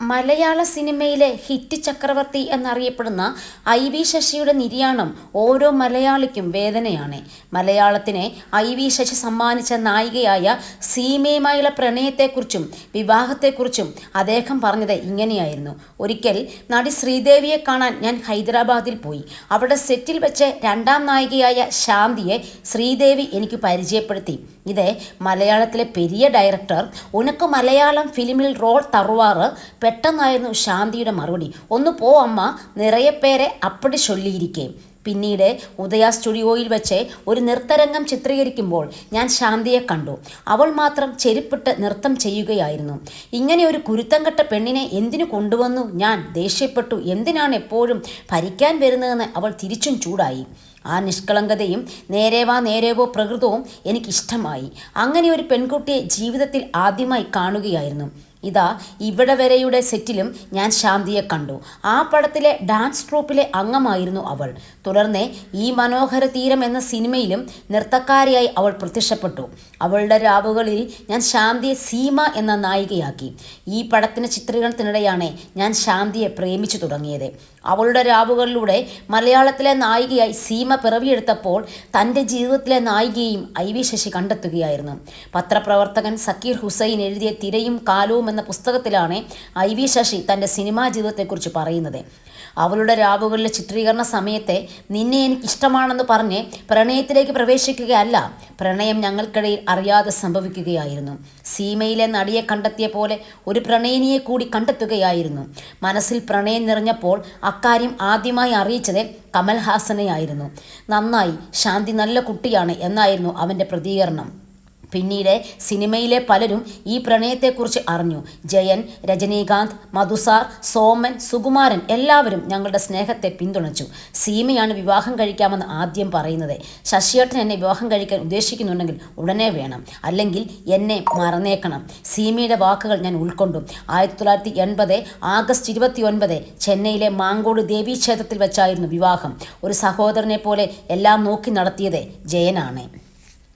മലയാള സിനിമയിലെ ഹിറ്റ് ചക്രവർത്തി എന്നറിയപ്പെടുന്ന ഐ വി ശശിയുടെ നിര്യാണം ഓരോ മലയാളിക്കും വേദനയാണ്. മലയാളത്തിനെ ഐ വി ശശി സമ്മാനിച്ച നായികയായ സീമയുമായുള്ള പ്രണയത്തെക്കുറിച്ചും വിവാഹത്തെക്കുറിച്ചും അദ്ദേഹം പറഞ്ഞത് ഇങ്ങനെയായിരുന്നു. ഒരിക്കൽ നടി ശ്രീദേവിയെ കാണാൻ ഞാൻ ഹൈദരാബാദിൽ പോയി. അവിടെ സെറ്റിൽ വെച്ച് രണ്ടാം നായികയായ ശാന്തിയെ ശ്രീദേവി എനിക്ക് പരിചയപ്പെടുത്തി. ഇത് മലയാളത്തിലെ പെരിയ ഡയറക്ടർ ഉനക്ക് മലയാളം ഫിലിമിൽ റോൾ തറുവാറ് പെട്ടെന്നായിരുന്നു ശാന്തിയുടെ മറുപടി. ഒന്ന് പോ അമ്മ. നിറയെ പേരെ അപ്പടി ചൊല്ലിയിരിക്കേ. പിന്നീട് ഉദയ സ്റ്റുഡിയോയിൽ വെച്ച് ഒരു നൃത്തരംഗം ചിത്രീകരിക്കുമ്പോൾ ഞാൻ ശാന്തിയെ കണ്ടു. അവൾ മാത്രം ചെരുപ്പിട്ട് നൃത്തം ചെയ്യുകയായിരുന്നു. ഇങ്ങനെ ഒരു കുരുത്തം കെട്ട പെണ്ണിനെ എന്തിനു കൊണ്ടുവന്നു? ഞാൻ ദേഷ്യപ്പെട്ടു. എന്തിനാണ് എപ്പോഴും ഭരിക്കാൻ വരുന്നതെന്ന് അവൾ തിരിച്ചും ചൂടായി. ആ നിഷ്കളങ്കതയും നേരേവാ നേരേവോ പ്രകൃതവും എനിക്കിഷ്ടമായി. അങ്ങനെ ഒരു പെൺകുട്ടിയെ ജീവിതത്തിൽ ആദ്യമായി കാണുകയായിരുന്നു. ഇതാ ഇവിടെ വരെയുടെ സെറ്റിലും ഞാൻ ശാന്തിയെ കണ്ടു. ആ പടത്തിലെ ഡാൻസ് ട്രൂപ്പിലെ അംഗമായിരുന്നു അവൾ. തുടർന്ന് ഈ മനോഹര തീരം എന്ന സിനിമയിലും നൃത്തക്കാരിയായി അവൾ പ്രത്യക്ഷപ്പെട്ടു. അവളുടെ രാവുകളിൽ ഞാൻ ശാന്തിയെ സീമ എന്ന നായികയാക്കി. ഈ പടത്തിന് ചിത്രീകരണത്തിനിടെയാണ് ഞാൻ ശാന്തിയെ പ്രേമിച്ചു തുടങ്ങിയത്. അവളുടെ രാവുകളിലൂടെ മലയാളത്തിലെ നായികയായി സീമ പിറവിയെടുത്തപ്പോൾ തന്റെ ജീവിതത്തിലെ നായികയെയും ഐ വി ശശി കണ്ടെത്തുകയായിരുന്നു. പത്രപ്രവർത്തകൻ സക്കീർ ഹുസൈൻ എഴുതിയ തിരയും കാലവും എന്ന പുസ്തകത്തിലാണ് ഐ വി ശശി തന്റെ സിനിമാ ജീവിതത്തെക്കുറിച്ച് പറയുന്നത്. അവളുടെ രാവുകളിലെ ചിത്രീകരണ സമയത്തെ നിന്നെ എനിക്ക് ഇഷ്ടമാണെന്ന് പറഞ്ഞ് പ്രണയത്തിലേക്ക് പ്രവേശിക്കുകയല്ല പ്രണയം ഞങ്ങൾക്കിടയിൽ അറിയാതെ സംഭവിക്കുകയായിരുന്നു. സീമയിലെ നടിയെ കണ്ടെത്തിയ പോലെ ഒരു പ്രണയിനിയെ കൂടി കണ്ടെത്തുകയായിരുന്നു. മനസ്സിൽ പ്രണയം നിറഞ്ഞപ്പോൾ അക്കാര്യം ആദ്യമായി അറിയിച്ചത് കമൽഹാസനെയായിരുന്നു. നന്നായി ശാന്തി നല്ല കുട്ടിയാണ് എന്നായിരുന്നു അവന്റെ പ്രതികരണം. പിന്നീട് സിനിമയിലെ പലരും ഈ പ്രണയത്തെക്കുറിച്ച് അറിഞ്ഞു. ജയൻ രജനീകാന്ത് മധുസാർ സോമൻ സുകുമാരൻ എല്ലാവരും ഞങ്ങളുടെ സ്നേഹത്തെ പിന്തുണച്ചു. സീമയാണ് വിവാഹം കഴിക്കാമെന്ന് ആദ്യം പറയുന്നത്. ശശിയേട്ടൻ എന്നെ വിവാഹം കഴിക്കാൻ ഉദ്ദേശിക്കുന്നുണ്ടെങ്കിൽ ഉടനെ വേണം. അല്ലെങ്കിൽ എന്നെ മറന്നേക്കണം. സീമയുടെ വാക്കുകൾ ഞാൻ ഉൾക്കൊണ്ടു. ആയിരത്തി തൊള്ളായിരത്തി എൺപത് ആഗസ്റ്റ് ഇരുപത്തി ഒൻപത് ചെന്നൈയിലെ മാങ്കോട് ദേവീക്ഷേത്രത്തിൽ വെച്ചായിരുന്നു വിവാഹം. ഒരു സഹോദരനെ പോലെ എല്ലാം നോക്കി നടത്തിയത് ജയനാണ്.